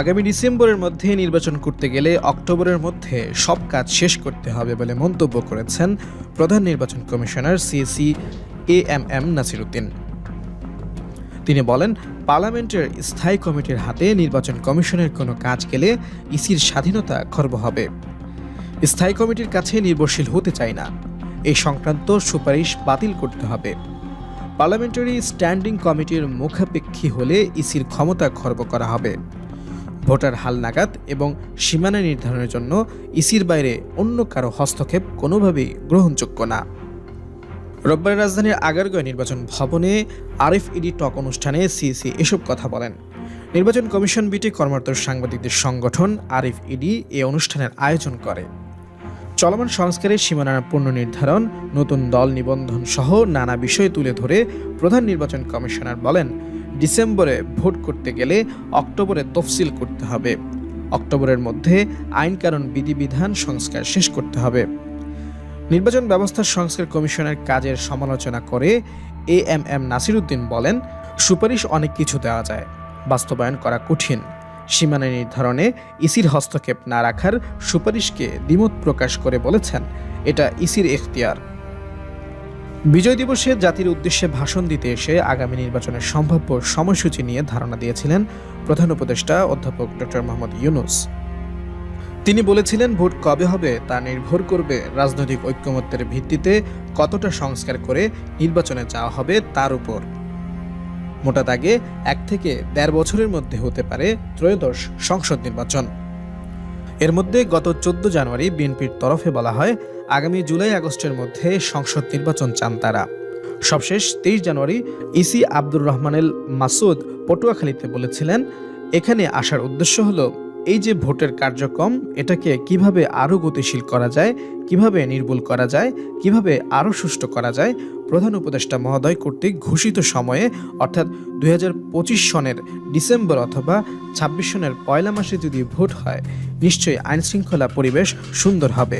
আগামী ডিসেম্বরের মধ্যে নির্বাচন করতে গেলে অক্টোবরের মধ্যে সব কাজ শেষ করতে হবে বলে মন্তব্য করেছেন প্রধান নির্বাচন commissioner CEC A M M Nasiruddin. তিনি বলেন, পার্লামেন্টের স্থায়ী কমিটির হাতে নির্বাচন কমিশনের কোনো কাজ গেলে ইসির স্বাধীনতা খর্ব হবে। স্থায়ী কমিটির কাছে নির্ভরশীল হতে চাই না। এই সংক্রান্ত সুপারিশ বাতিল করতে হবে। পার্লামেন্টারি স্ট্যান্ডিং কমিটির মুখাপেক্ষী হলে ইসির ক্ষমতা খর্ব করা হবে। ভোটার হালনাগাদ এবং সীমানা নির্ধারণের জন্য ইসির বাইরে অন্য কারও হস্তক্ষেপ কোনোভাবেই গ্রহণযোগ্য না। রোববার রাজধানীর আগারগাঁও নির্বাচন ভবনে আরিফ ইডি টক অনুষ্ঠানে সিসি এসব কথা বলেন। নির্বাচন কমিশন বিটি কর্মরত সাংবাদিকদের সংগঠন আরিফ ইডি এ অনুষ্ঠানের আয়োজন করে। চলমান সংস্কারের সীমানা পুনর্নির্ধারণ, নতুন দল নিবন্ধন সহ নানা বিষয় তুলে ধরে প্রধান নির্বাচন কমিশনার বলেন ডিসেম্বরে ভোট করতে গেলে অক্টোবরে তফসিল করতে হবে। অক্টোবরের মধ্যে আইন কানুন বিধিবিধান সংস্কার শেষ করতে হবে। নির্বাচন ব্যবস্থা সংস্কার কমিশনের কাজের সমালোচনা করে এ এম এম নাসিরুদ্দিন বলেন, সুপারিশ অনেক কিছু দেওয়া যায়, বাস্তবায়ন করা কঠিন। সীমানা নির্ধারণে ইসির হস্তক্ষেপ না রাখার সুপারিশকে দ্বিমত প্রকাশ করে বলেছেন। এটা ইসির এখতিয়ার। বিজয় দিবসে জাতির উদ্দেশ্যে ভাষণ দিতে এসে আগামী নির্বাচনের সম্ভাব্য সময়সূচি নিয়ে ধারণা দিয়েছিলেন প্রধান উপদেষ্টা অধ্যাপক ডক্টর মোহাম্মদ ইউনুস। তিনি বলেছিলেন, ভোট কবে হবে তা নির্ভর করবে রাজনৈতিক ঐক্যমত্যের ভিত্তিতে কতটা সংস্কার করে নির্বাচনে যাওয়া হবে তার উপর। মোটা দাগে এক থেকে দেড় বছরের মধ্যে হতে পারে ত্রয়োদশ সংসদ নির্বাচন। এর মধ্যে গত চোদ্দ জানুয়ারি বিএনপির তরফে বলা হয় আগামী জুলাই আগস্টের মধ্যে সংসদ নির্বাচন চান তারা। সবশেষ তেইশ জানুয়ারি ইসি আব্দুর রহমানেল মাসুদ পটুয়াখালীতে বলেছিলেন, এখানে আসার উদ্দেশ্য হলো এই যে ভোটের কার্যক্রম, এটাকে কীভাবে আরও গতিশীল করা যায়, কীভাবে নির্মূল করা যায়, কীভাবে আরও সুষ্ঠু করা যায়, প্রধান উপদেষ্টা মহোদয় কর্তৃক ঘোষিত সময়ে, অর্থাৎ দু হাজার পঁচিশ সনের ডিসেম্বর অথবা ছাব্বিশ সনের পয়লা মাসে যদি ভোট হয়, নিশ্চয়ই আইনশৃঙ্খলা পরিবেশ সুন্দর হবে।